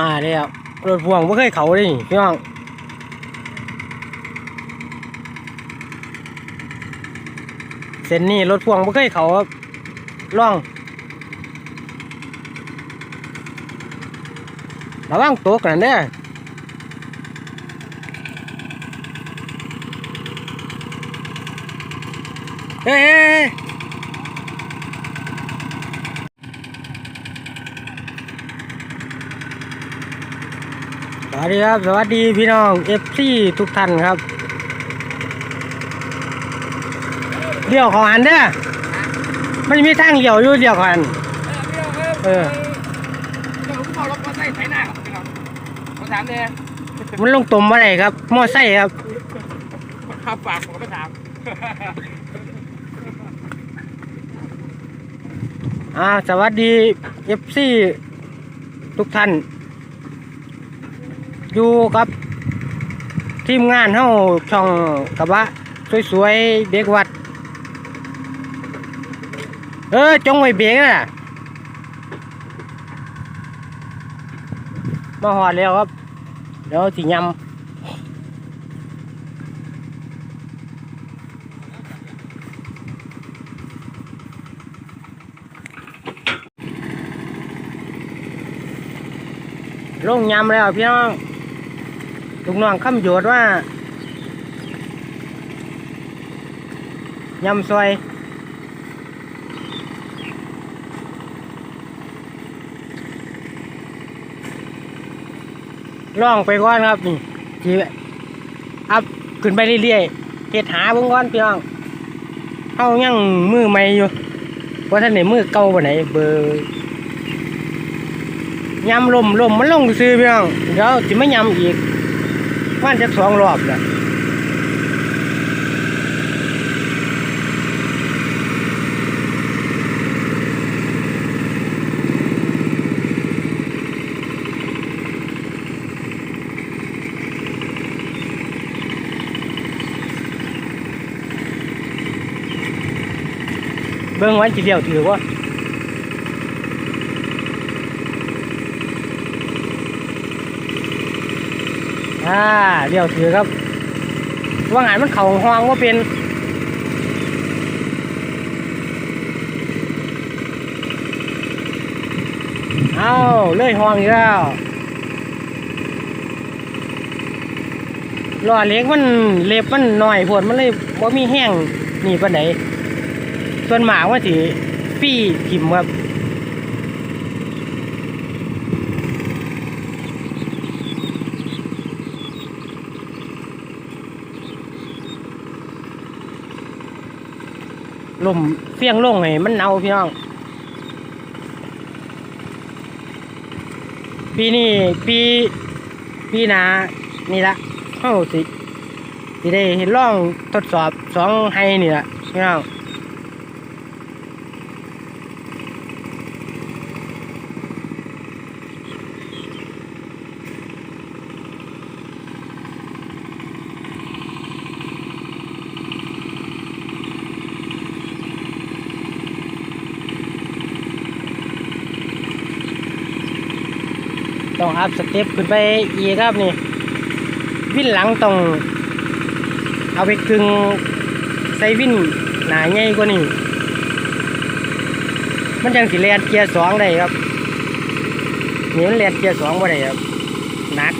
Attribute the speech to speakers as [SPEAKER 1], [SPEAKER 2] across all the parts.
[SPEAKER 1] มาแล้วรถพ่วงไม่เคยเขาเลยพี่น้องเส้นนี้รถพ่วงไม่เคยเขาครับล่องระวังตกนั่นเด้อเฮ้ยเฮ้ยเฮ้ยสวัส ดีครับ สวัสดีพี่น้องเอฟซีทุกท่านครับเดี่ยวเขอหันเด้อมันมีทางเดี่ยวอยู่เดี่ยวเขอหันเออ
[SPEAKER 2] เดี๋ยวผมเอารถมาใส่ไถหน้าครับพี่น้องมาถามเนี่ย
[SPEAKER 1] มันลงตุ่มอะไรครับมอไซค์ครับ
[SPEAKER 2] ข้าวปากผมก็ถาม
[SPEAKER 1] อ่าสวัสดีเอฟซีทุกท่าน อยู่กับทีมงานเฮาช่องกระบะสวยๆเด็กวัด เออจงไว้เบรกน่ะมาหอดแล้วครับเดี๋ยวสิยำลงยำแล้วพี่น้อง ลูกน้องคำโยชน์ว่ายำซอยล่องไปก่อนครับนี่จีอัพขึ้นไปเรื่อยๆเฮ็ดหาเบิ่งก่อนพี่น้องเฮายังมือใหม่อยู่ว่าท่านไหนมือเก่าบ่ไหนเบอร์ยำลมลมมันลงซื้อพี่น้องเดี๋ยวสิมายำอีก วันจักสองรอบแหละเบิ่งไว้สิเดียวถือว่า อ่าเดียวถือครับ ว่างานมันเข่าห้องว่าเป็นเอาเลยห้องอีกแล้วล้อเล็กมันเล็บมันหน่อยพวดมันเลยบ่มีแห้งนี่ปานไหนส่วนหมาว่าสิปี้กิมครับ ลมเฟียงลงให้มันเนาพี่น้อง ปีนี้ปีปีหนานี่ละเข้าสิสิได้เห็นร่องทดสอบสองไฮนี่ละพี่น้อง ต้องอัพสเต็ปขึ้นไปอีกครับนี่ วิ่นหลังต้องเอาไปกึงใส่วิ่นหนาใหญ่กว่านี้ มันจังสิแลนเกียร์สองได้ครับนี่มันแลนเกียร์สองบ่ได้ครับหนัก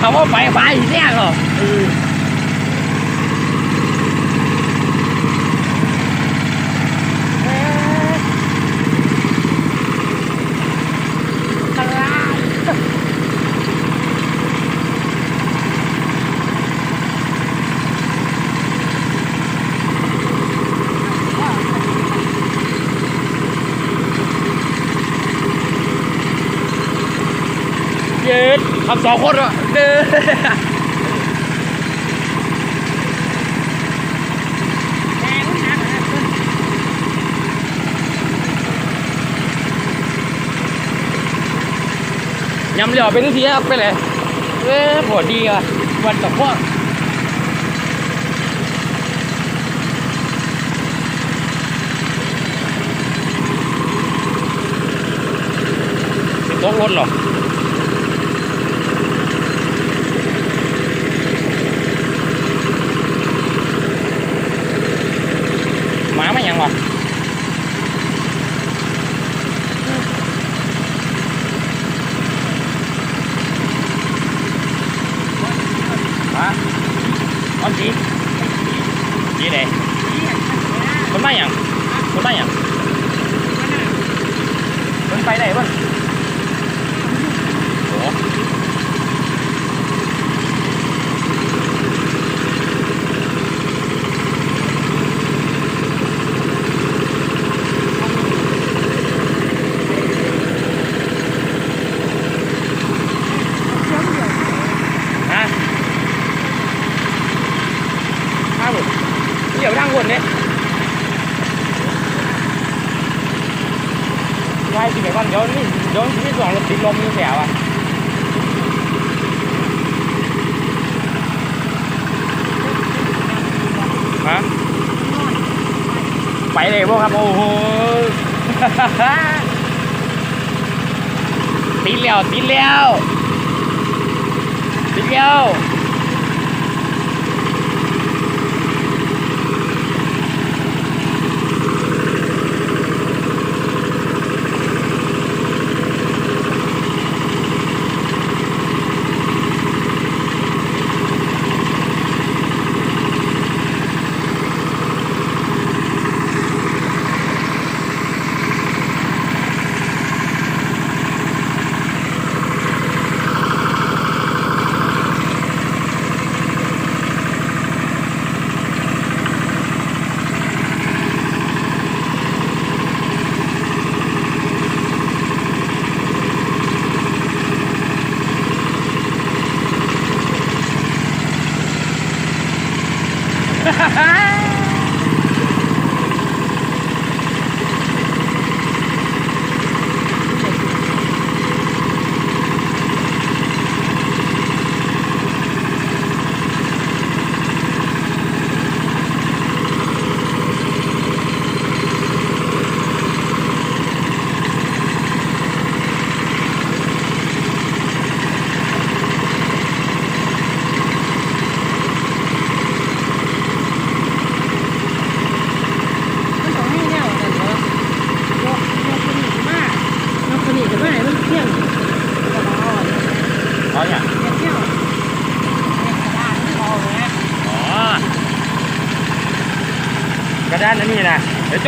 [SPEAKER 2] ลงมาคำว่าไปไปเนี่ยเหรอ
[SPEAKER 1] ย
[SPEAKER 2] เย็ดทำสองคนอะเด้อ
[SPEAKER 1] แรงนะ
[SPEAKER 2] ยำเหลี่ยวเป็นทีครับไปเลยเอ้ยปวดดีอะวันกับพวกตกรถหรอหมาไม่ยังวะหมาออนจีจีไหนคนมาอย่างคนมาอย่างคนไปไหนบ้างโอ้ ฮะข้างบนเดี๋ยวทางบนเนี่ยไล่สิไปก่อนเดี๋ยวนี่เดี๋ยวที่สองรถติดลมอยู่แถวอะฮะไปเลยพวกครับ โอ้โห ติดแล้วติดแล้วติดแล้ว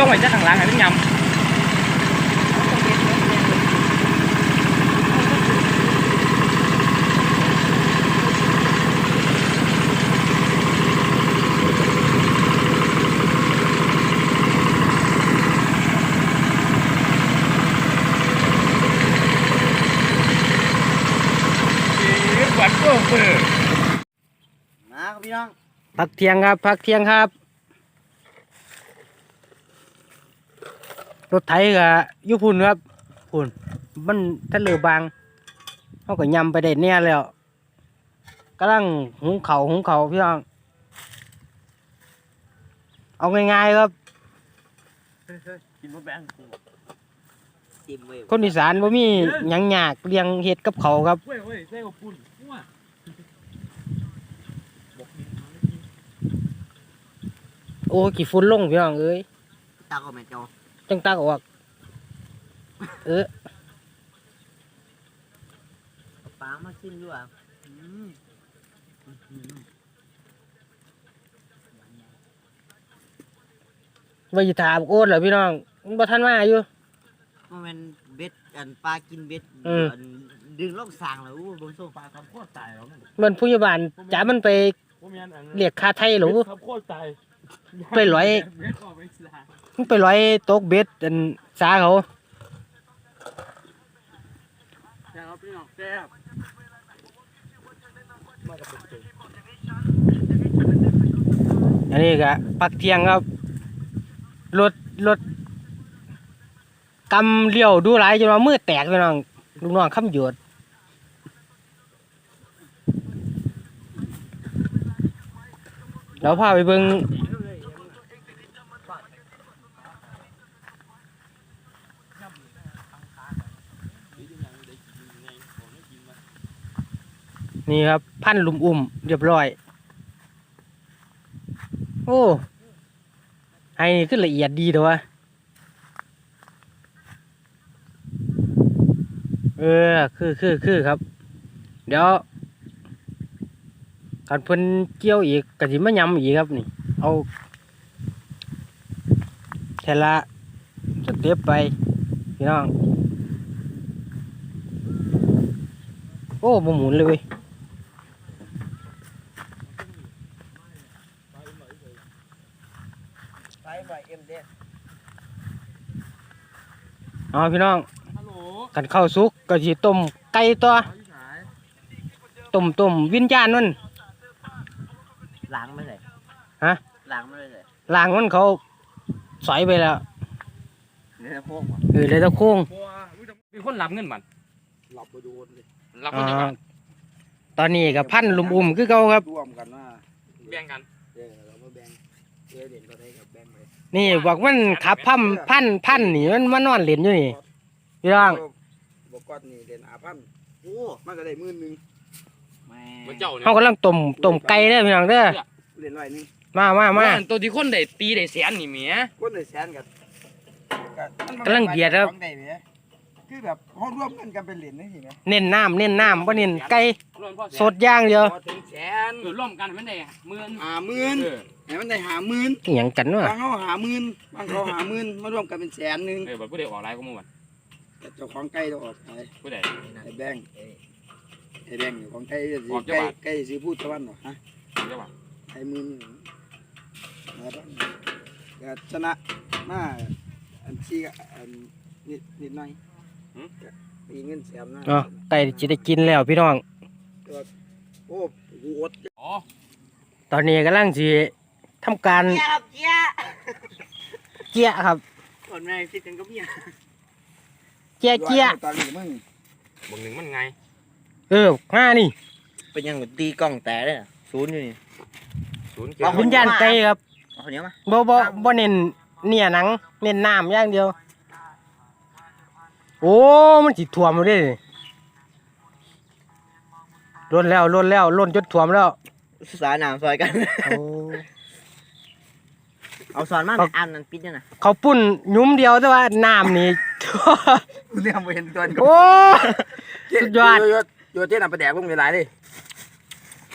[SPEAKER 1] นะเดี๋ย
[SPEAKER 2] วจ้องไว้จะข้างหลังอันนี้ยำวัดโอ้เปิด
[SPEAKER 3] นะครับพี่น้อง
[SPEAKER 1] พักเที่ยงครับ รถไถกับยุพุนครับพุนมันทะเลบางเขาก็ยำไปได้เนี่ยแล้วกำลังหุงเขาหุงเขาพี่น้องเอาง่ายๆครับ
[SPEAKER 2] กินมะแบง
[SPEAKER 3] จิ้มเว้ย
[SPEAKER 1] คนอีสานบ่มีหยังยากเลี้ยงเห็ดกับเขาครับโอ้กี่ฝุ่นลงพี่น้องเอ้ย
[SPEAKER 3] ตาก็แม่เจ้า
[SPEAKER 1] จังตากออก เออ
[SPEAKER 3] เอาปลามาชิมด้วยอืม
[SPEAKER 1] ว่าจะถามโอ๊ตเหรอพี่น้องมันบ่ทันมาอยู่
[SPEAKER 3] มันเป็นเบ็ดอันปลากินเบ็ด
[SPEAKER 1] อืม
[SPEAKER 3] อันดึงลงสางแล้วอู้บนโซ
[SPEAKER 2] ป
[SPEAKER 3] ฟา
[SPEAKER 2] ลาทำโคตรตายแล้วมัน
[SPEAKER 1] มันผู้ใหญ่บ้านจ๋ามันไป
[SPEAKER 2] ผมยันอัน
[SPEAKER 1] เรียกค่าไทยเหรอ
[SPEAKER 2] ทำโคตรตาย
[SPEAKER 1] ไปร้อย
[SPEAKER 2] เบ็ดออกไปล
[SPEAKER 1] อยตกเบ็ดอันสาเขา
[SPEAKER 2] อย่างเอาพี่น้องซ่บ
[SPEAKER 1] อันนี้ก็ปักเทียงครับรถรถกำเลี้ยวดูหลายจนว่ามือแตกพี่น้องลูกน้องคำหยดเราพาไปเบิ่ง นี่ครับ พันลุมอุ่มเรียบร้อย โอ้ไอ้นี่คือละเอียดดีเด้อวเออ คือคือคือครับ เดี๋ยวกันเพิ่นเกี่ยวอีกกะสิมายำอีกครับนี่ เอาแค่ละสเต็ปไปพี่น้อง โอ้บ่หมุนเลยเว้ย
[SPEAKER 3] ไปไป เอ็มเด้
[SPEAKER 1] เอาพี่น้อง
[SPEAKER 2] ฮัลโหล
[SPEAKER 1] กันเข้าวสุกก็สิต้มไก่ตัวต้มต้มวิญญาณมัน
[SPEAKER 3] ล้างไม่เลย
[SPEAKER 1] ฮะ
[SPEAKER 3] ล้างไม่เลย
[SPEAKER 1] ล่างมันเขาสอยไปแล้ว
[SPEAKER 3] เนี่ยพวก
[SPEAKER 1] เออเลยตะโค้ง
[SPEAKER 2] มีคนรับเงินมัน
[SPEAKER 3] หลับประโยชน์เลย
[SPEAKER 2] รับ
[SPEAKER 1] อ่
[SPEAKER 2] เงินจากา
[SPEAKER 1] ตอนนี้กับพันลุมอุ่มคือเขาครับ
[SPEAKER 3] ร่วมกันว่า
[SPEAKER 2] แบ่งกัน
[SPEAKER 3] เออเรามาแบ่งเออเด่นก็ได้กับแบ่งเลย
[SPEAKER 1] นี่บอกมันขับพันพันพันนี่มันมานอนเล่นอยู่นี่พี่น้อง
[SPEAKER 4] บอกก่อนนี่เด่นอาพัน
[SPEAKER 3] โอ้
[SPEAKER 4] มันก็ได้หมื่นหนึ่ง
[SPEAKER 3] แม่
[SPEAKER 2] เหมือนเจ้าเนี่ย
[SPEAKER 1] เขากำลังต้มต้มไก่เด้อพี่น้องเด้อ
[SPEAKER 4] เล่นร้อยหนึง
[SPEAKER 1] มามามา
[SPEAKER 2] ว่าตัวที่คนได้ตีได้แสนนี่เมีย
[SPEAKER 4] คนได้แสนกับ
[SPEAKER 1] กำลังเบียดครับ
[SPEAKER 4] ของได้ไหมคือแบบห้องร่วมกันกันเป็นเหรียญนี่สิไหม
[SPEAKER 1] เน้นน้ำเน้นน้ำบ่เน้นไก่
[SPEAKER 2] รวมพ่อแน
[SPEAKER 1] สดอย่างเดียว
[SPEAKER 4] พอถึงแสน
[SPEAKER 2] เออร่วมกันมันได้หมื่น
[SPEAKER 4] หาหมื่น
[SPEAKER 2] เออ
[SPEAKER 4] ให้มันได้หาหมื่น
[SPEAKER 1] อหย่างกันวะ
[SPEAKER 4] บางเขาหาหมื่นบางเขาหาหมื่นมารวมกันเป็นแสนหนึ่ง
[SPEAKER 2] เออบัดผู้ใดออกหลายก็มู่บัด
[SPEAKER 4] แต่เจ้าของไก่ต้องออกไป
[SPEAKER 2] ผู้ใด
[SPEAKER 4] ไอ้แบงค์ไอ้แบงค์อยู่ของไก่จะสิ
[SPEAKER 2] ออกจัง
[SPEAKER 4] ไก่
[SPEAKER 2] หวัด
[SPEAKER 4] ไก่สิพูดตะวันหรอฮะ
[SPEAKER 2] เจ้าบ่าว
[SPEAKER 4] ไอ้หมื่นแล้วก็ชนะมาอันชี้ก็อันนิดนิดหน่อยก็มีเงินแสนนะ
[SPEAKER 1] อ๋อไก่จะได้กินแล้วพี่น้อง
[SPEAKER 4] โอ้กูอด
[SPEAKER 2] อ๋อ
[SPEAKER 1] ตอนนี้กำลังสิ ทำการ
[SPEAKER 3] เจี๊ยบเจี๊ยบ
[SPEAKER 1] เจี๊ยครับ
[SPEAKER 3] ก่อนแม่คิดถึงก็เมีย
[SPEAKER 1] เจี๊ยเจี๊ย
[SPEAKER 4] ตอนนี้มึง
[SPEAKER 2] บางหนึ่งมันไง
[SPEAKER 1] เออห้านี่
[SPEAKER 3] เป็นยังตีกล้องแต่เลยศูนย์อยู่นี่
[SPEAKER 2] ศูนย์
[SPEAKER 3] เอา
[SPEAKER 2] เกี
[SPEAKER 1] วิญญาณไก่ครับ
[SPEAKER 3] เอาคนนี้มา
[SPEAKER 1] บ่บ่บ่เน้นเนื้อหนัง เน้นน้ำอย่างเดียว โอ้ มันสิท่วมเลยดิล้นแล้วล้นแล้วล้นจนท่วมแล้ว
[SPEAKER 3] สายน้ำซอยกัน
[SPEAKER 1] โอ้
[SPEAKER 3] เอาสอนมา
[SPEAKER 1] ครับ
[SPEAKER 3] อ่านนั้นปิดเนี่ยนะ
[SPEAKER 1] เขาปุ่นหยุ้มเดียวแต่ว่าน้ำนี่
[SPEAKER 4] กูเนี่ยไม่เห็นตัวนี้
[SPEAKER 1] โอ้ สุดยอด
[SPEAKER 4] โยโยเจ๊น้ำปลาแดกลงไปหลายเลย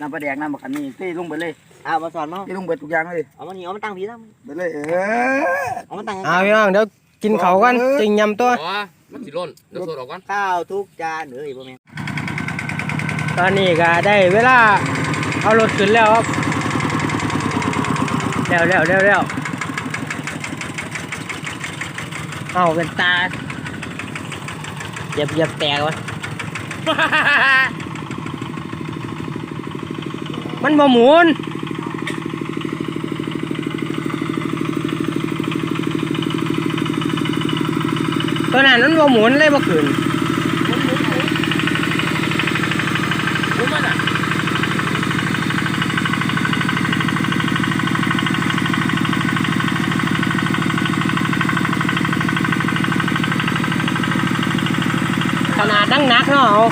[SPEAKER 4] น้ำปลาแดกน้ำบักอันนี้เต้ลงไปเลย
[SPEAKER 3] เอามาสอนมา
[SPEAKER 4] เต้ลงไปทุกอย่างเลย
[SPEAKER 3] เอามานี่เอามาตั้งพี่ตั้ง
[SPEAKER 4] ไปเลยเออ
[SPEAKER 3] เอามาตั้ง
[SPEAKER 1] เอาพี่น้องเดี๋ยวกินเขาวกันจึงยำตัว
[SPEAKER 2] อ๋อมันสิล่นเดี๋ยวสดออกก่อน
[SPEAKER 3] ข้าวทุกจานเอ้ยพ่อแม่
[SPEAKER 1] ตอนนี้ก็ได้เวลาเอารถขึ้นแล้วครับแล้วแล้วแล้วแล้ว เอาเป็นตาเหยียบเหยียบแตกวะ มันบ่หมุนตัวนั้นมันบ่หมุนเลยบ่ขึ้น
[SPEAKER 2] รู้มันอะ
[SPEAKER 1] ขนาดนักนักๆเนาะเอา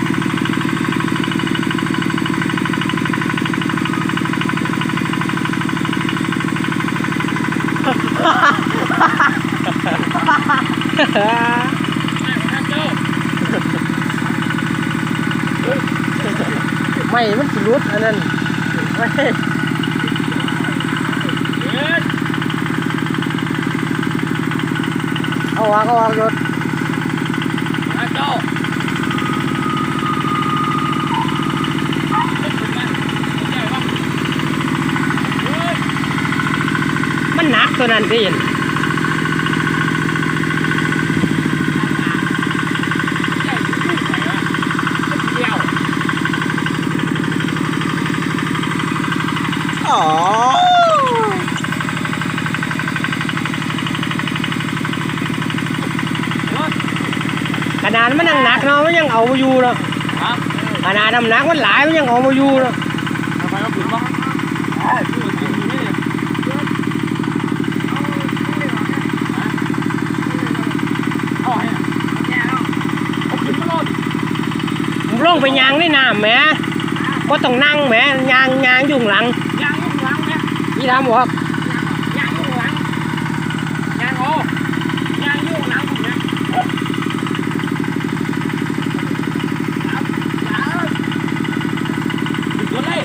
[SPEAKER 2] เจ้า
[SPEAKER 1] ไม่มันสิรุดอันนั้นไม่
[SPEAKER 2] เอ็ด
[SPEAKER 1] เอาวางเอาวางรถ
[SPEAKER 2] มาเจ้าเจ้าบ้างเฮ้ย
[SPEAKER 1] มันหนักตัวนั้นดิน
[SPEAKER 2] เจ้าอยู่ไหนวะเสีย
[SPEAKER 1] เอามาอยู่เนาะ
[SPEAKER 2] ฮะ
[SPEAKER 1] ขนาดน้ำหนักมันหลายมันยังเอามาอยู่เนาะ
[SPEAKER 2] ทำไมเอาขึ้นมาเอ้ยดูสิดูนี่เอาให้เอาขึ้นมาโลด
[SPEAKER 1] ผมลงไปยางในน้ำแหมก็ต้องนั่งแหมยางยางอยู่ข้างหลัง
[SPEAKER 2] ยางอยู่ข้างหลังเนี่ย
[SPEAKER 1] พี่ทำบอก
[SPEAKER 2] ยางอยู่ข้างหลังยางโอ้ยางอยู่ข้างหลังผมเนี่ยขึ้นเลย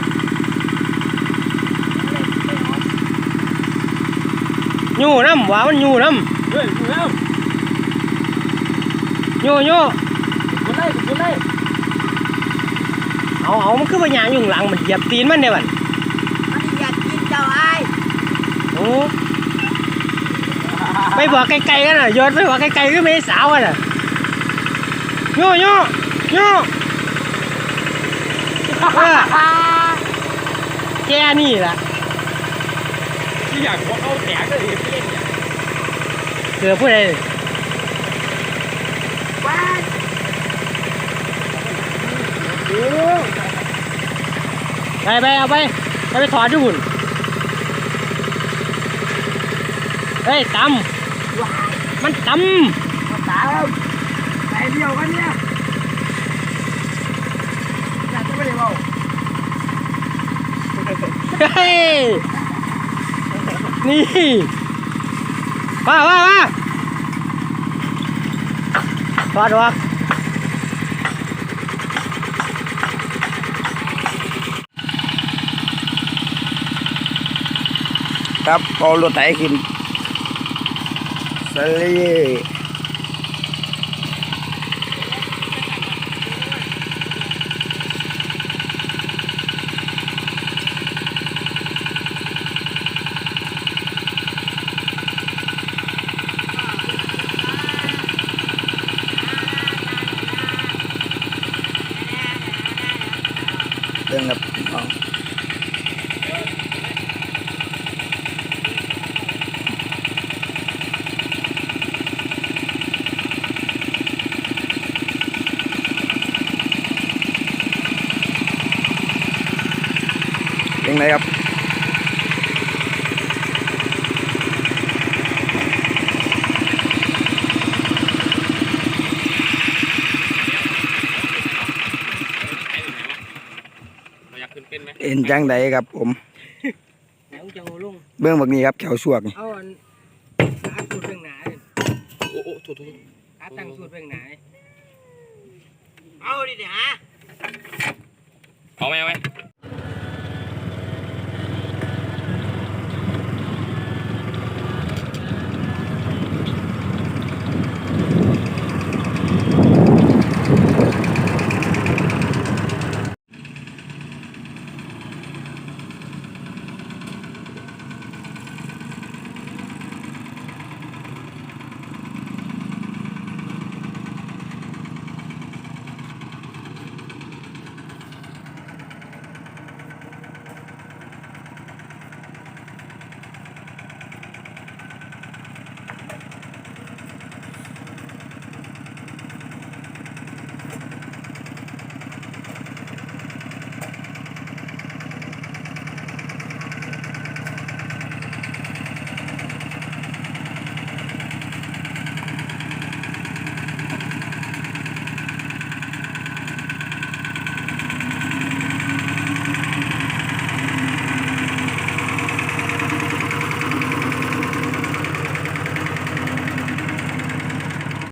[SPEAKER 1] อยู่น้ำหวามันอยู่น้
[SPEAKER 2] เฮ้ยขึ้นแล้วำ
[SPEAKER 1] อยู่อยู่
[SPEAKER 2] ขึ้นเลยขึ้นเลย
[SPEAKER 1] เอาเอามันคือไปยางอยู่ข้างหลังมันเหยียบตีนมันเนี่ยมัน
[SPEAKER 3] มันอยากกินเจ้าไอ้
[SPEAKER 1] โอ้ไปบอกไกลๆกันน่ะโยนไปบอกไกลๆก็ไม่สาวกันน่ะอยู่อยู่อยู่เออแกนี่ล่ะ
[SPEAKER 2] ที่อยากว่าเขาแตกเลยเพื่อนเนี่ย
[SPEAKER 1] เกือบผู้ใดไปไปเอาไปไปไปถอดดูหุ่นเฮ้ยตำมันต
[SPEAKER 4] ตามไปเดียวกันเนี่ยอยากจะไม่ได้เว้าำ
[SPEAKER 1] เฮ้ย นี่ว่าว่าว่าถอดวัก
[SPEAKER 4] ครับเอารถไถขึ้นสลีเรื่องครับน้องเรื่องไหนครับ
[SPEAKER 2] เราอยากขึ้นเป็นไหม
[SPEAKER 4] เอ็น จังใดครับ ผม
[SPEAKER 1] เอาจังลุง
[SPEAKER 4] เบื้องบักนี้ครับแถวสวกนี่
[SPEAKER 1] เอาอันขาสูดเบื้องหนาเลย
[SPEAKER 2] โอ้โอ้ถูกถูก
[SPEAKER 1] ขาตั้งสูดเบื้องหนาเลย
[SPEAKER 3] เอาดิเดี๋ยวฮะ
[SPEAKER 2] เอาไหมเอาไหม